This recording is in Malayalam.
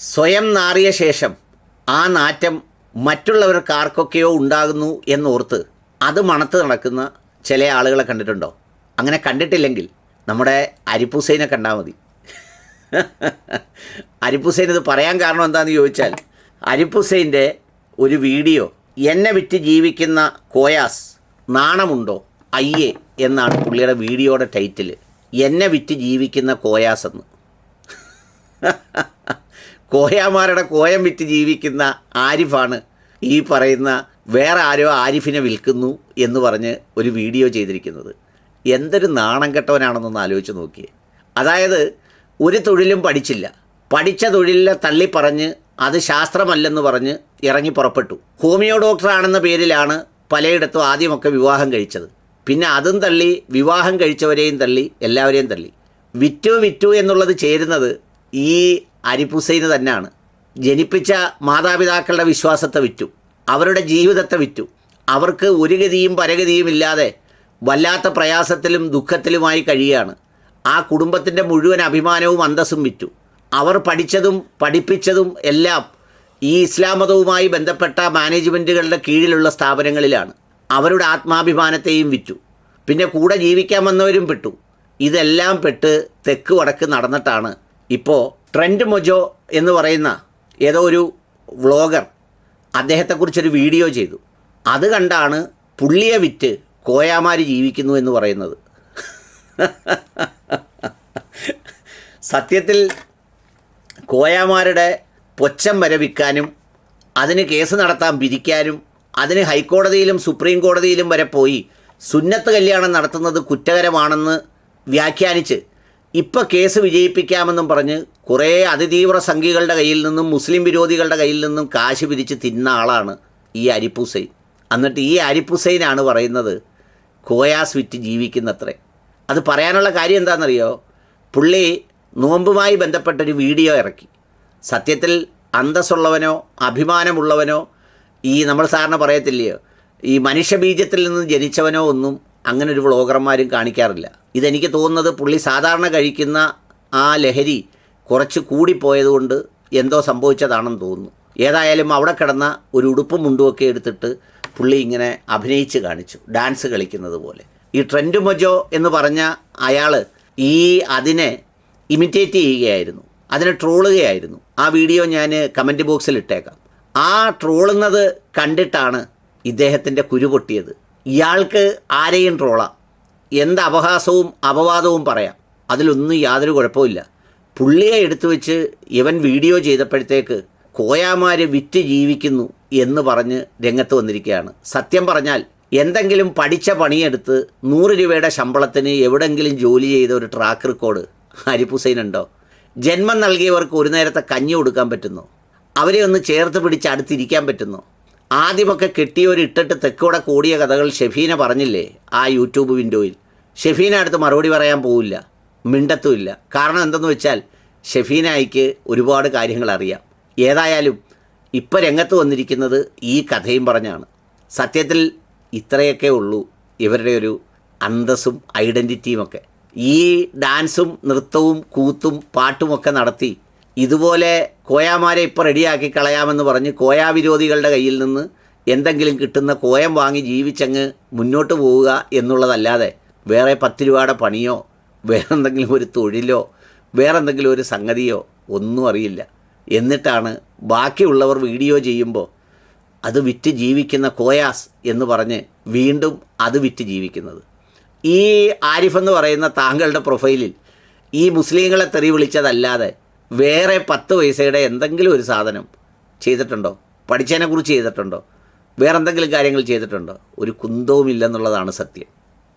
സ്വയം നാറിയ ശേഷം ആ നാറ്റം മറ്റുള്ളവർക്ക് ആർക്കൊക്കെയോ ഉണ്ടാകുന്നു എന്നോർത്ത് അത് മണത്ത് നടക്കുന്ന ചില ആളുകളെ കണ്ടിട്ടുണ്ടോ? അങ്ങനെ കണ്ടിട്ടില്ലെങ്കിൽ നമ്മുടെ അരിപ്പുസൈനെ കണ്ടാൽ മതി. അരിപ്പുസൈൻ ഇത് പറയാൻ കാരണം എന്താണെന്ന് ചോദിച്ചാൽ അരിപ്പുസൈന്റെ ഒരു വീഡിയോ എന്നെ വിറ്റ് ജീവിക്കുന്ന കോയാസ് നാണമുണ്ടോ? അയ്യേ എന്നാണ് പുള്ളിയുടെ വീഡിയോയുടെ ടൈറ്റിൽ എന്നെ വിറ്റ് ജീവിക്കുന്ന കോയാസ് എന്ന് കോയാമാരുടെ കോയം വിറ്റ് ജീവിക്കുന്ന ആരിഫാണ് ഈ പറയുന്ന വേറെ ആരോ ആരിഫിനെ വിൽക്കുന്നു എന്ന് പറഞ്ഞ് ഒരു വീഡിയോ ചെയ്തിരിക്കുന്നത്. എന്തൊരു നാണം കെട്ടവനാണെന്നൊന്ന് ആലോചിച്ച് നോക്കിയേ. അതായത് ഒരു തൊഴിലും പഠിച്ചില്ല. പഠിച്ച തൊഴിലിനെ തള്ളിപ്പറഞ്ഞ് അത് ശാസ്ത്രമല്ലെന്ന് പറഞ്ഞ് ഇറങ്ങി പുറപ്പെട്ടു. ഹോമിയോ ഡോക്ടറാണെന്ന പേരിലാണ് പലയിടത്തും ആദ്യമൊക്കെ വിവാഹം കഴിച്ചത്. പിന്നെ അതും തള്ളി വിവാഹം കഴിച്ചവരെയും തള്ളി എല്ലാവരെയും തള്ളി. വിറ്റു വിറ്റു എന്നുള്ളത് ചേരുന്നത് ഈ അരിപ്പുസൈന് തന്നെയാണ്. ജനിപ്പിച്ച മാതാപിതാക്കളുടെ വിശ്വാസത്തെ വിറ്റു. അവരുടെ ജീവിതത്തെ വിറ്റു. അവർക്ക് ഒരു ഗതിയും പരഗതിയും ഇല്ലാതെ വല്ലാത്ത പ്രയാസത്തിലും ദുഃഖത്തിലുമായി കഴിയുകയാണ്. ആ കുടുംബത്തിന്റെ മുഴുവൻ അഭിമാനവും അന്തസ്സും വിറ്റു. അവർ പഠിച്ചതും പഠിപ്പിച്ചതും എല്ലാം ഈ ഇസ്ലാം മതവുമായി ബന്ധപ്പെട്ട മാനേജ്മെന്റുകളുടെ കീഴിലുള്ള സ്ഥാപനങ്ങളിലാണ്. അവരുടെ ആത്മാഭിമാനത്തെയും വിറ്റു. പിന്നെ കൂടെ ജീവിക്കാൻ വന്നവരും പെട്ടു. ഇതെല്ലാം പെട്ട് തെക്ക് വടക്ക് നടന്നിട്ടാണ് ഇപ്പോൾ ട്രെൻഡ് മൊജോ എന്ന് പറയുന്ന ഏതോ ഒരു വ്ളോഗർ അദ്ദേഹത്തെക്കുറിച്ചൊരു വീഡിയോ ചെയ്തു. അത് കണ്ടാണ് പുള്ളിയെ വിറ്റ് കോയാമാര് ജീവിക്കുന്നു എന്ന് പറയുന്നത്. സത്യത്തിൽ കോയാമാരുടെ പൊച്ചം വരെ വിൽക്കാനും അതിന് കേസ് നടത്താൻ പിരിക്കാനും അതിന് ഹൈക്കോടതിയിലും സുപ്രീം കോടതിയിലും വരെ പോയി സുന്നത്ത് കല്യാണം നടത്തുന്നത് കുറ്റകരമാണെന്ന് വ്യാഖ്യാനിച്ച് ഇപ്പോൾ കേസ് വിജയിപ്പിക്കാമെന്നും പറഞ്ഞ് കുറേ അതിതീവ്ര സംഘികളുടെ കയ്യിൽ നിന്നും മുസ്ലിം വിരോധികളുടെ കയ്യിൽ നിന്നും കാശ് പിരിച്ച് തിന്ന ആളാണ് ഈ അരിപ്പുസൈൻ എന്നിട്ട് ഈ അരിപ്പുസൈനാണ് പറയുന്നത് കോയാസ് വിറ്റ് ജീവിക്കുന്നത്രേ. അത് പറയാനുള്ള കാര്യം എന്താണെന്നറിയോ? പുള്ളി നോമ്പുമായി ബന്ധപ്പെട്ടൊരു വീഡിയോ ഇറക്കി. സത്യത്തിൽ അന്തസ്സുള്ളവനോ അഭിമാനമുള്ളവനോ ഈ നമ്മൾ സാറിന് പറയത്തില്ലയോ? ഈ മനുഷ്യബീജത്തിൽ നിന്ന് ജനിച്ചവനോ ഒന്നും അങ്ങനെ ഒരു വ്ളോഗർമാരും കാണിക്കാറില്ല. ഇതെനിക്ക് തോന്നുന്നത് പുള്ളി സാധാരണ കഴിക്കുന്ന ആ ലഹരി കുറച്ച് കൂടിപ്പോയതുകൊണ്ട് എന്തോ സംഭവിച്ചതാണെന്ന് തോന്നുന്നു. ഏതായാലും അവിടെ കിടന്ന ഒരു ഉടുപ്പും മുണ്ടുമൊക്കെ എടുത്തിട്ട് പുള്ളി ഇങ്ങനെ അഭിനയിച്ച് കാണിച്ചു ഡാൻസ് കളിക്കുന്നത് പോലെ. ഈ ട്രെൻഡ് മൊജോ എന്ന് പറഞ്ഞ അയാൾ ഈ അതിനെ ഇമിറ്റേറ്റ് ചെയ്യുകയായിരുന്നു അതിനെ ട്രോളുകയായിരുന്നു. ആ വീഡിയോ ഞാൻ കമന്റ് ബോക്സിൽ ഇട്ടേക്കാം. ആ ട്രോളുന്നത് കണ്ടിട്ടാണ് ഇദ്ദേഹത്തിന്റെ കുരു പൊട്ടിയത്. ഇയാൾക്ക് ആരെയും ട്രോളാം. എന്ത് അപഹാസവും അപവാദവും പറയാം. അതിലൊന്നും യാതൊരു കുഴപ്പമില്ല പുള്ളിയെ എടുത്തു വെച്ച് ഇവൻ വീഡിയോ ചെയ്തപ്പോഴത്തേക്ക് കോയാമാര് വിറ്റ് ജീവിക്കുന്നു എന്ന് പറഞ്ഞ് രംഗത്ത് വന്നിരിക്കുകയാണ്. സത്യം പറഞ്ഞാൽ എന്തെങ്കിലും പഠിച്ച പണിയെടുത്ത് നൂറ് രൂപയുടെ ശമ്പളത്തിന് എവിടെങ്കിലും ജോലി ചെയ്ത ഒരു ട്രാക്ക് റെക്കോർഡ് ഹരിപ്പുസൈനുണ്ടോ ഉണ്ടോ? ജന്മം നൽകിയവർക്ക് ഒരു നേരത്തെ കഞ്ഞി കൊടുക്കാൻ പറ്റുന്നു? അവരെ ഒന്ന് ചേർത്ത് പിടിച്ച് അടുത്തിരിക്കാൻ പറ്റുന്നോ? ആദ്യമൊക്കെ കെട്ടിയൊരു ഇട്ടിട്ട് തെക്കോടെ കൂടിയ കഥകൾ ഷെഫീന പറഞ്ഞില്ലേ ആ യൂട്യൂബ് വിൻഡോയിൽ? ഷെഫീന അടുത്ത് മറുപടി പറയാൻ പോവില്ല. മിണ്ടത്തുമില്ല കാരണം എന്തെന്ന് വെച്ചാൽ ഷെഫീനായിക്ക് ഒരുപാട് കാര്യങ്ങൾ അറിയാം. ഏതായാലും ഇപ്പം രംഗത്ത് വന്നിരിക്കുന്നത് ഈ കഥയും പറഞ്ഞാണ്. സത്യത്തിൽ ഇത്രയൊക്കെ ഉള്ളൂ ഇവരുടെ ഒരു അന്തസ്സും ഐഡന്റിറ്റിയും ഒക്കെ. ഈ ഡാൻസും നൃത്തവും കൂത്തും പാട്ടുമൊക്കെ നടത്തി ഇതുപോലെ കോയാമാരെ ഇപ്പോൾ റെഡിയാക്കി കളയാമെന്ന് പറഞ്ഞ് കോയാ വിരോധികളുടെ കയ്യിൽ നിന്ന് എന്തെങ്കിലും കിട്ടുന്ന കോയം വാങ്ങി ജീവിച്ചങ്ങ് മുന്നോട്ട് പോവുക എന്നുള്ളതല്ലാതെ വേറെ പത്ത് രൂപയുടെ പണിയോ വേറെ എന്തെങ്കിലും ഒരു തൊഴിലോ വേറെ എന്തെങ്കിലും ഒരു സംഗതിയോ ഒന്നും അറിയില്ല. എന്നിട്ടാണ് ബാക്കിയുള്ളവർ വീഡിയോ ചെയ്യുമ്പോൾ അത് വിറ്റ് ജീവിക്കുന്ന കോയാസ് എന്ന് പറഞ്ഞ് വീണ്ടും അത് വിറ്റ് ജീവിക്കുന്നത്. ഈ ആരിഫ് എന്ന് പറയുന്ന താങ്കളുടെ പ്രൊഫൈലിൽ ഈ മുസ്ലിങ്ങളെ തെറി വിളിച്ചതല്ലാതെ വേറെ പത്ത് പൈസയുടെ എന്തെങ്കിലും ഒരു സാധനം ചെയ്തിട്ടുണ്ടോ? പഠിച്ചതിനെക്കുറിച്ച് ചെയ്തിട്ടുണ്ടോ? വേറെ എന്തെങ്കിലും കാര്യങ്ങൾ ചെയ്തിട്ടുണ്ടോ? ഒരു കുന്തവും ഇല്ലെന്നുള്ളതാണ് സത്യം.